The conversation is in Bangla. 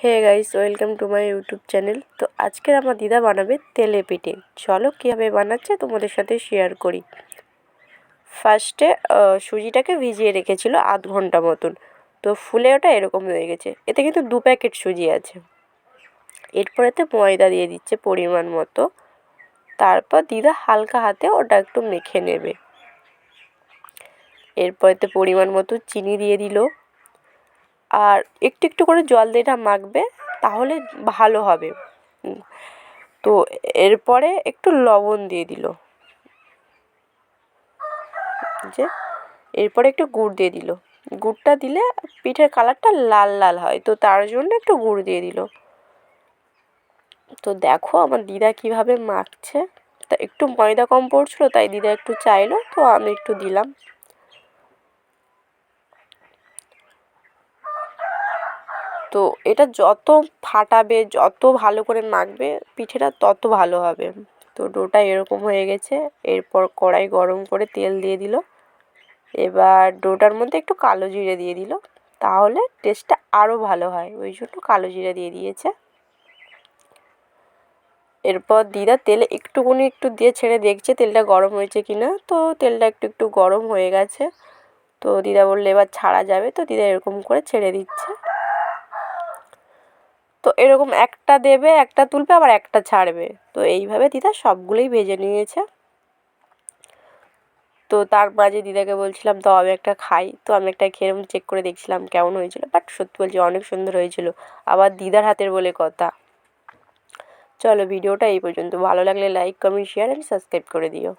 Hey guys welcome to my YouTube channel তো আজকের আমার দিদা বানাবে তেলে পিঠে। চলো কীভাবে বানাচ্ছে তোমাদের সাথে শেয়ার করি। ফার্স্টে সুজিটাকে ভিজিয়ে রেখেছিল আধ ঘণ্টা মতন। তো ফুলে ওটা এরকম হয়ে গেছে। এতে কিন্তু দু প্যাকেট সুজি আছে। এরপরেতে ময়দা দিয়ে দিচ্ছে পরিমাণ মতো। তারপর দিদা হালকা হাতে ওটা একটু মেখে নেবে। এরপরেতে পরিমাণ মতো চিনি দিয়ে দিল। আর একটু একটু করে জল দিয়ে এটা মাখবে, তাহলে ভালো হবে। তো এরপরে একটু লবণ দিয়ে দিল। যে এরপরে একটু গুড় দিয়ে দিল। গুড়টা দিলে পিঠের কালারটা লাল লাল হয়, তো তার জন্য একটু গুড় দিয়ে দিল। তো দেখো আমার দিদা কীভাবে মাখছে। তা একটু ময়দা কম পড়ছিলো, তাই দিদা একটু চাইলো, তো আমি একটু দিলাম। তো এটা যত ফাটাবে, যত ভালো করে মাখবে, পিঠেটা তত ভালো হবে। তো ডোটা এরকম হয়ে গেছে। এরপর কড়াই গরম করে তেল দিয়ে দিল। এবার ডোটার মধ্যে একটু কালো জিরে দিয়ে দিল। তাহলে টেস্টটা আরও ভালো হয়। ওই জন্য কালো জিরে দিয়ে দিয়েছে। এরপর দিদা তেলে একটুকুনি একটু দিয়ে ছেড়ে দেখছে তেলটা গরম হয়েছে কি না তো তেলটা একটু একটু গরম হয়ে গেছে। তো দিদা বললে, এবার ছাড়া যাবে। তো দিদা এরকম করে ছেড়ে দিচ্ছে। তো এরকম একটা দেবে, একটা তুলবে, আবার একটা ছাড়বে। তো এইভাবে দিদা সবগুলোই ভেজে নিয়েছে। তো তার মাঝে দিদাকে বলছিলাম তো আমি একটা খাই। তো আমি একটা খেয়ে চেক করে দেখছিলাম কেমন হয়েছিল। বাট সত্যি বলছি, অনেক সুন্দর হয়েছিল। আবার দিদার হাতের বলে কথা। চলো, ভিডিওটা এই পর্যন্ত। ভালো লাগলে like comment share and subscribe করে দিও।